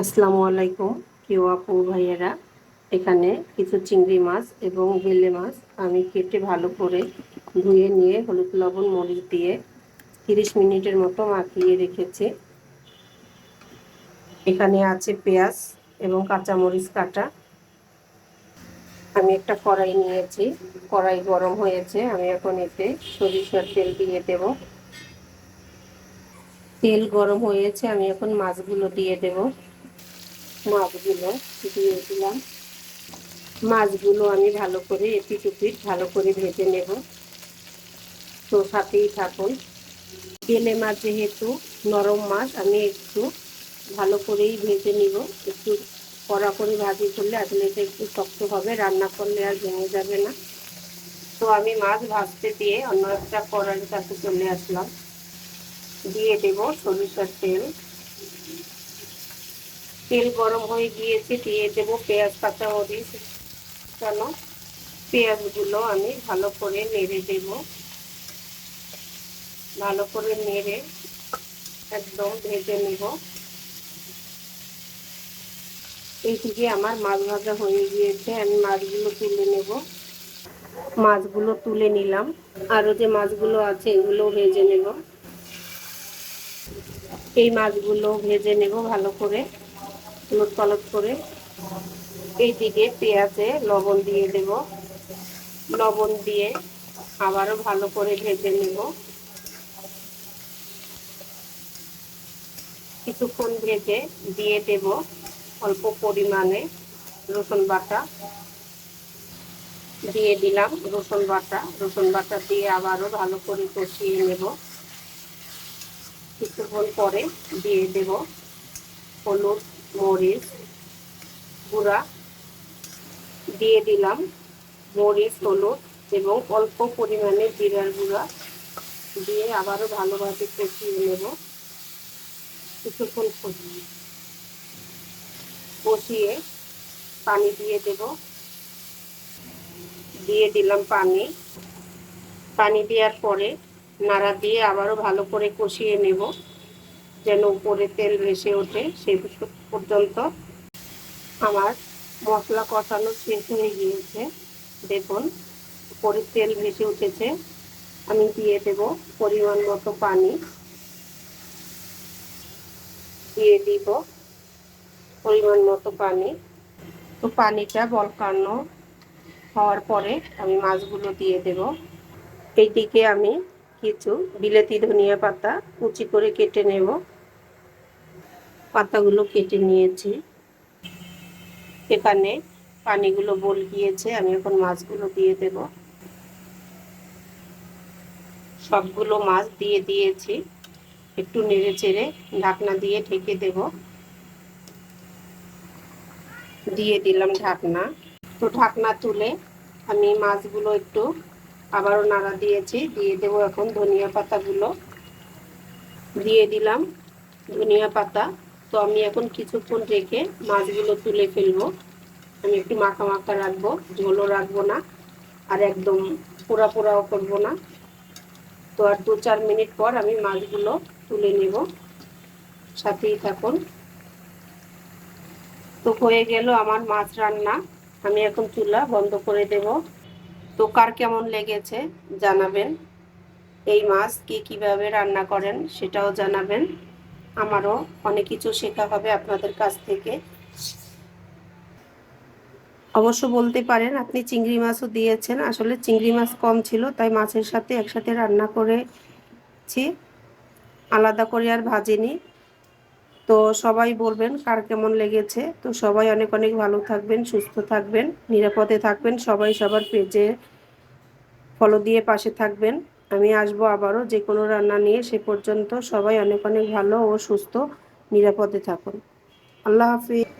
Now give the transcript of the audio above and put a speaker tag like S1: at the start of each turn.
S1: আসসালামু আলাইকুম কেউ আপু, ভাইয়েরা। এখানে কিছু চিংড়ি মাছ এবং বেলে মাছ আমি কেটে ভালো করে ধুয়ে নিয়ে হলুদ লবণ, মরিচ দিয়ে তিরিশ মিনিটের মতো মাখিয়ে রেখেছি। এখানে আছে পেঁয়াজ এবং কাঁচামরিচ কাটা। আমি একটা কড়াই নিয়েছি। কড়াই গরম হয়েছে। আমি এখন এতে সরিষার তেল দিয়ে দেব। তেল গরম হয়েছে। আমি এখন মাছগুলো দিয়ে দেবো। মাছগুলো দিয়ে দিলাম। মাছগুলো আমি ভালো করে এপিট উপিট ভালো করে ভেজে নেব। তো সাথেই থাকুন। তেলে মাছ যেহেতু, নরম মাছ, আমি একটু ভালো করেই ভেজে নিব। একটু কড়া করে ভাজি করলে আসলে এটা একটু শক্ত হবে, রান্না করলে আর ভেঙে যাবে না। তো আমি মাছ ভাজতে দিয়ে অন্য একটা কড়ার কাছে চলে আসলাম। দিয়ে দেব সরিষার তেল। তেল গরম হয়ে গিয়েছে, দিয়ে দেবো পেঁয়াজ কাঁচা মরিচ কেন? পেঁয়াজগুলো আমি ভালো করে নেড়ে দেব। ভালো করে নেড়ে একদম ভেজে নেব। এইদিকে আমার মাছ ভাজা হয়ে গিয়েছে, আমি মাছগুলো তুলে নেব। মাছগুলো তুলে নিলাম আরও যে মাছগুলো আছে এগুলো ভেজে নেব। এই মাছগুলো ভেজে নেব ভালো করে। উলট পালট করে এই দিকে পেঁয়াজে লবণ দিয়ে দেব। লবণ দিয়ে আবারও ভালো করে ভেজে নেব। কিছুক্ষণ ভেজে দিয়ে দেব অল্প পরিমাণে রসুন বাটা। দিয়ে দিলাম রসুন বাটা। রসুন বাটা দিয়ে আবারও ভালো করে কষিয়ে নেব। কিছুক্ষণ পরে দিয়ে দেব হলুদ মরিচ গুঁড়া দিয়ে দিলাম। মরিচ, হলুদ এবং অল্প পরিমাণে জিরার গুঁড়া দিয়ে আবারও ভালোভাবে কষিয়ে নেব। কিছুক্ষণ কষিয়ে কষিয়ে পানি দিয়ে দেব। দিয়ে দিলাম পানি। পানি দেওয়ার পরে নাড়া দিয়ে আবারও ভালো করে কষিয়ে নেব। যেন উপরে তেল ভেসে ওঠে, সেই পর্যন্ত আমার মশলা কষানো শেষ হয়ে গিয়েছে। দেখুন, উপরে তেল ভেসে উঠেছে। আমি দিয়ে দেব পরিমাণ মতো পানি। দিয়ে দিব পরিমাণ মতো পানি। তো পানিটা বলকানো হওয়ার পরে আমি মাছগুলো দিয়ে দেব। এইদিকে আমি কিছু বিলেতি ধনিয়া পাতা কুচি করে কেটে নেব। পাতাগুলো কেটে নিয়েছি। এখানে পানিগুলো বল গিয়েছে আমি এখন মাছগুলো দিয়ে দেব। সবগুলো মাছ দিয়ে দিয়েছি। একটু নেড়ে চেড়ে ঢাকনা দিয়ে ঢেকে দেব। দিয়ে দিলাম ঢাকনা। তো ঢাকনা তুলে আমি মাছগুলো একটু আবারও নাড়া দিয়েছি, দিয়ে দেবো এখন ধনিয়া পাতাগুলো। দিয়ে দিলাম ধনিয়া পাতা। তো আমি এখন কিছুক্ষণ রেখে মাছগুলো তুলে ফেলব। আমি একটু মাখা মাখা রাখব, ঝোলও রাখব না, আর একদম পোড়া পোড়াও করব না। তো আর দু চার মিনিট পর আমি মাছগুলো তুলে নেব। সাথেই থাকুন। তো হয়ে গেল আমার মাছ রান্না। আমি এখন চুলা বন্ধ করে দেব। তো কার কেমন লেগেছে জানাবেন। এই মাছ কি কীভাবে রান্না করেন সেটাও জানাবেন। আমারও অনেক কিছু শেখা হবে আপনাদের কাছ থেকে। অবশ্য বলতে পারেন, আপনি চিংড়ি মাছও দিয়েছেন। আসলে চিংড়ি মাছ কম ছিল, তাই মাছের সাথে একসাথে রান্না করেছি। আলাদা করে আর ভাজিনি। তো সবাই বলবেন কার কেমন লেগেছে। তো সবাই অনেক অনেক ভালো থাকবেন, সুস্থ থাকবেন, নিরাপদে থাকবেন, সবাই সবার পেজে ফলো দিয়ে পাশে থাকবেন। আমি আসব আবারও যে কোনো রান্না নিয়ে সে পর্যন্ত সবাই অনেক অনেক ভালো ও সুস্থ, নিরাপদে থাকুন। আল্লাহ হাফিজ।